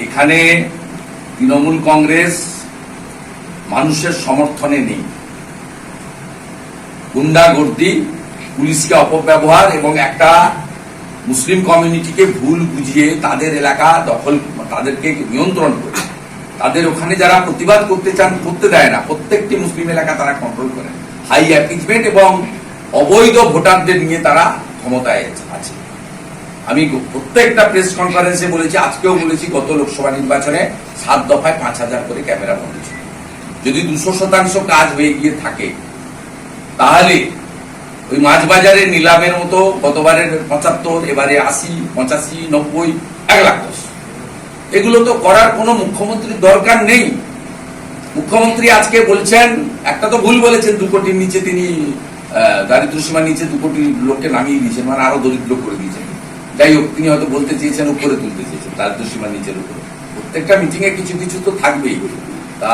এখানে তৃণমূল কংগ্রেস মানুষের সমর্থনে নেই। গুন্ডাগর্দি, পুলিশকে অপব্যবহার এবং একটা মুসলিম কমিউনিটিকে ভুল বুঝিয়ে তাদের এলাকা দখল, তাদেরকে নিয়ন্ত্রণ করে। তাদের ওখানে যারা প্রতিবাদ করতে চান, করতে দেয় না। প্রত্যেকটি মুসলিম এলাকা তারা কন্ট্রোল করে। হাই অ্যাপিজমেন্ট এবং অবৈধ ভোটারদের নিয়ে তারা ক্ষমতায় আছে আমি প্রত্যেকটা প্রেস কনফারেন্সে বলেছি, আজকেও বলেছি, গত লোকসভা নির্বাচনে সাত দফায় পাঁচ হাজার করে ক্যামেরা বন্ধ যদি দুশো শতাংশ কাজ হয়ে গিয়ে থাকে, তাহলে ওই মাছ বাজারে নিলামের মতো গতবারের পঁচাত্তর, এবারে আশি, পঁচাশি, নব্বই, এক লাখ দশ। এগুলো তো করার কোনো মুখ্যমন্ত্রীর দরকার নেই। মুখ্যমন্ত্রী আজকে বলছেন, একটা তো ভুল বলেছেন, দু কোটির নিচে তিনি দারিদ্র সীমার নিচে দু কোটি লোককে নামিয়ে দিয়েছেন মানে আরও দরিদ্র করে দিয়েছেন। যাই হোক, তিনি হয়তো বলতে চেয়েছেন, উপরে তুলতে চেয়েছেন দারিদ্র সীমার নিচের উপরে। প্রত্যেকটা মিটিং এ কিছু কিছু তো থাকবেই। তা,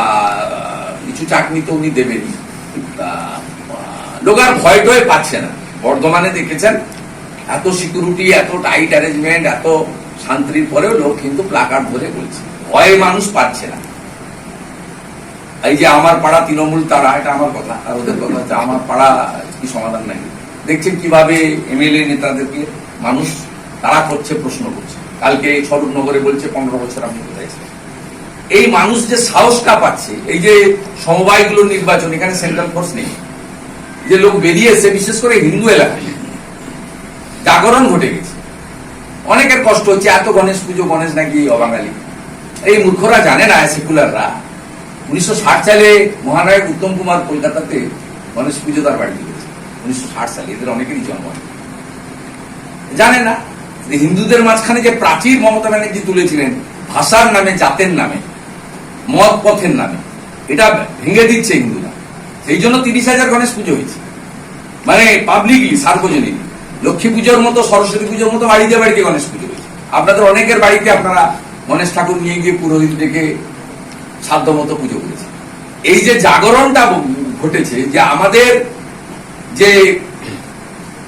কিছু চাকরি তো উনি দেবেনই। তা লোক আর ভয় টয় পাচ্ছে না। বর্ধমানে দেখেছেন, এত সিকিউরিটি এত টাইট অ্যারেঞ্জমেন্ট এত শান্তির পরেও লোক কিন্তু প্লাকার্ড ধরে বলছে। ভয়ে মানুষ পাচ্ছে না। এই যে আমার পাড়া তৃণমূল তারা, এটা আমার কথা, আর ওদের কথা হচ্ছে, আমার পাড়া কি সমাধান নাই। দেখছেন কীভাবে এমএলএ নেতাদেরকে মানুষ তারা করছে, প্রশ্ন করছে। কালকে স্বরূপনগরে বলছে, পনেরো বছর আপনি কোথায় এই মানুষ যে সাহসটা পাচ্ছে, এই যে সমবায়গুলো নির্বাচন, এখানে সেন্ট্রাল ফোর্স নেই। যে লোক বেরিয়েছে, বিশেষ করে হিন্দু এলাকায়, জাগরণ ঘটে গেছে। অনেকের কষ্ট হচ্ছে, এত গণেশ পুজো, গণেশ নাকি অবাঙালি। এই মূর্খরা জানে না, সেকুলাররা। উনিশশো ষাট সালে মহানায়ক উত্তম কুমার কলকাতাতে গণেশ পুজো তার বাড়ি দিয়েছে উনিশশো ষাট সালে, এদের অনেকেরই জন্ম জানে না। হিন্দুদের মাঝখানে যে প্রাচীর মমতা ব্যানার্জি তুলেছিলেন, ভাষার নামে, জাতের নামে মত পথের নামে, এটা ভেঙে দিচ্ছে হিন্দুরা। সেই জন্য তিরিশ হাজার গণেশ পুজো হয়েছে। মানে পাবলিকলি সার্বজনীন। লক্ষ্মী পুজোর মতো, সরস্বতী পুজোর মতো বাড়িতে বাড়িতে গণেশ পুজো হয়েছে। আপনাদের অনেকের বাড়িতে আপনারা গণেশ ঠাকুর নিয়ে গিয়ে পুরোহিত ডেকে সাধ্য মতো পুজো করেছে এই যে জাগরণটা ঘটেছে যে আমাদের যে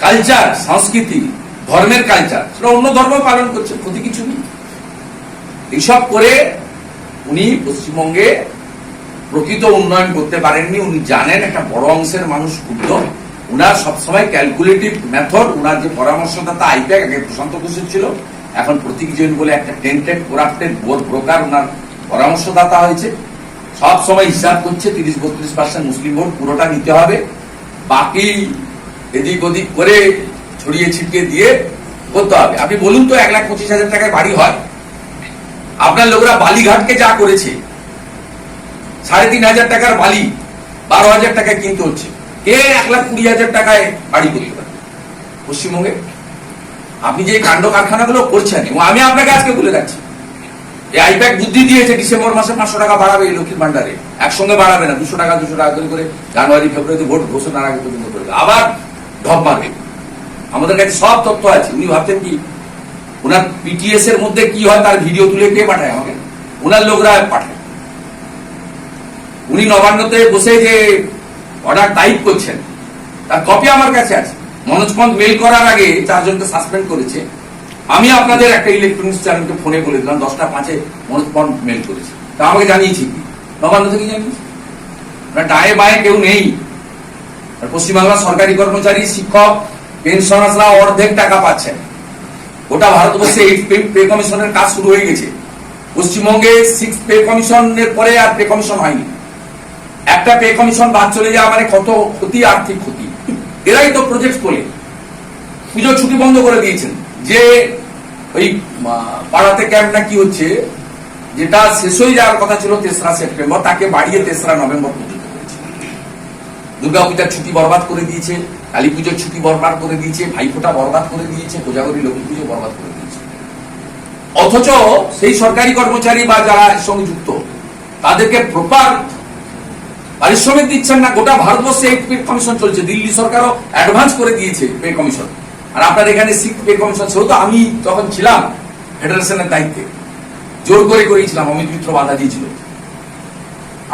কালচার সংস্কৃতি ধর্মের কালচার সেটা অন্য ধর্ম পালন করছে ক্ষতি কিছু নেই। এইসব করে উনি পশ্চিমবঙ্গে প্রকৃত উন্নয়ন করতে পারেননি। উনি জানেন একটা বড় অংশের মানুষ ক্ষুব্ধ। উনার সবসময় ক্যালকুলেটিভ মেথড উনার যে পরামর্শদাতা আইপ্যাক, আগে প্রশান্ত ঘোষের ছিল, এখন প্রতীক জৈন বলে একটা টেন্টেড করাপ্টেড বোর্ড ব্রোকার উনার পরামর্শদাতা হয়েছে। সব সময় হিসাব করছে, তিরিশ, বত্রিশ পার্সেন্ট মুসলিম ভোট পুরোটা নিতে হবে। বাকি এদিক ওদিক করে ছড়িয়ে ছিটিয়ে দিয়ে করতে হবে। আপনি বলুন তো, এক লাখ পঁচিশ হাজার টাকায় বাড়ি হয়। আপনার লোকরা বালিঘাটকে যা করেছে, সাড়ে তিন হাজার টাকার বালি, বারো হাজার টাকায় কিনতে হচ্ছে। কে এক লাখ কুড়ি হাজার টাকায় বাড়ি করতে পারে? পশ্চিমবঙ্গে? আপনি যে কাণ্ড কারখানাগুলো করছেন, এবং আমি আপনাকে আজকে বলে রাখছি, এই আইপ্যাক বুদ্ধি দিয়েছে ডিসেম্বর মাসে পাঁচশো টাকা বাড়াবে এই লক্ষ্মীর ভান্ডারে একসঙ্গে বাড়াবে না, দুশো টাকা দুশো টাকা করে জানুয়ারি, ফেব্রুয়ারিতে ভোট, ঘোষণার আগে পর্যন্ত করবে। আবার ঢপ মারবে। আমাদের কাছে সব তথ্য আছে। উনি ভাবছেন কি, ওনার পিটিএস এর মধ্যে কি হয় তার ভিডিও তুলে কে পাঠায় আমাকে? ওনার লোকরা পাঠায়। উনি নবান্নতে বসে যে অর্ডার টাইপ করছেন, তার কপি আমার কাছে আছে। মনোজ পন্থ মেল করার আগে চারজনকে সাসপেন্ড করেছে। আমি আপনাদের একটা ইলেকট্রনিক্স চ্যানেলকে ফোনে বলে দিলাম, দশটা পাঁচে মনোজ পন্থ মেল করেছে। তা আমাকে জানিয়েছি কি? নবান্ন থেকে জানিয়েছি? ডায়ে বায়ে কেউ নেই। পশ্চিমবাংলার সরকারি কর্মচারী, শিক্ষক পেনশনাররা অর্ধেক টাকা পাচ্ছেন গোটা ভারতবর্ষে এইট পে কমিশনের কাজ শুরু হয়ে গেছে। পশ্চিমবঙ্গে সিক্স পে কমিশনের পরে আর পে কমিশন হয়নি। একটা পে কমিশন বাদ চলে যাওয়া মানে কত ক্ষতি, আর্থিক ক্ষতি। এরাই তো প্রজেক্ট তোলে পুজোর ছুটি বন্ধ করে দিয়েছেন। যে ওই পাড়াতে ক্যাম্প না কি হচ্ছে, যেটা শেষ হয়ে যাওয়ার কথা ছিল তেসরা সেপ্টেম্বর, তাকে বাড়িয়ে তেসরা নভেম্বর পর্যন্ত। করেছে দুর্গা পূজার ছুটি বরবাদ করে দিয়েছে কালী পুজোর ছুটি বরবাদ করে দিয়েছে, ভাইফোঁটা বরবাদ করে দিয়েছে, কোজাগরী লক্ষ্মী পুজো বরবাদ করে দিয়েছে। অথচ সেই সরকারি কর্মচারী বা যারা এর সঙ্গে যুক্ত, তাদেরকে প্রপার পারিশ্রমিক দিচ্ছেন না, গোটা ভারতবর্ষে এই পে কমিশন চলছে। দিল্লি সরকারও অ্যাডভান্স করে দিয়েছে পে কমিশন আর আপনার এখানে সিক পে কমিশন সেও তো আমি তখন ছিলাম ফেডারেশনের দায়িত্বে। জোর করে করেছিলাম অমিত মিত্র বাধা দিয়েছিল।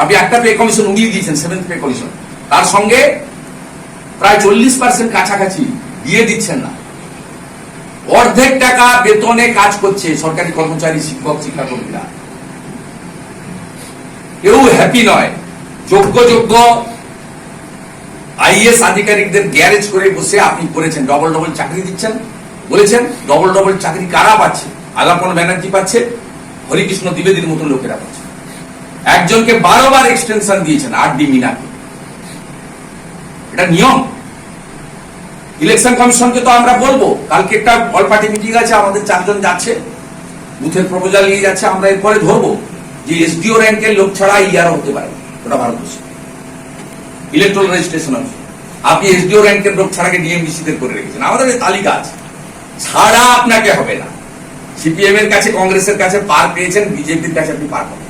আপনি একটা পে কমিশন উড়িয়ে দিয়েছেন সেভেন্থ পে কমিশন তার সঙ্গে প্রায় চল্লিশ পার্সেন্ট কাছাকাছি দিয়ে দিচ্ছেন না। অর্ধেক টাকা বেতনে কাজ করছে সরকারি কর্মচারী, শিক্ষক, শিক্ষাকর্মীরা। কেউ হ্যাপি নয়। যোগ্য যোগ্য আইএস আধিকারিকদের গ্যারেজ করে বসে আপনি করেছেন। ডবল ডবল চাকরি দিচ্ছেন, বলেছেন ডবল ডবল চাকরি কারা পাচ্ছে? আলাপন ব্যানার্জি পাচ্ছে, হরিকৃষ্ণ দ্বিবেদীর মতো লোকেরা পাচ্ছে। একজনকে বারোবার এক্সটেনশন দিয়েছেন আর ডি মিনাকে। এটা নিয়ম। ইলেকশন কমিশনকে তো আমরা বলব, কালকে একটা অল পার্টি মিটিং আছে, আমাদের চারজন যাচ্ছে। বুথের প্রপোজাল নিয়ে যাচ্ছে, আমরা এরপরে ধরবো যে এসডিও র্যাঙ্কের লোক ছাড়া ইয়ার হতে পারে ওটা ভারতবর্ষে। ইলেকট্রাল রেজিস্ট্রেশন আছে আপনি এসডিও র্যাঙ্কের লোক ছাড়াকে ডিএমডিসি তে করে রেখেছেন, আমাদের তালিকা আছে। ছাড়া আপনাকে হবে না। সিপিএম এর কাছে কংগ্রেসের কাছে পার পেয়েছেন বিজেপির কাছে আপনি পার পাবেন।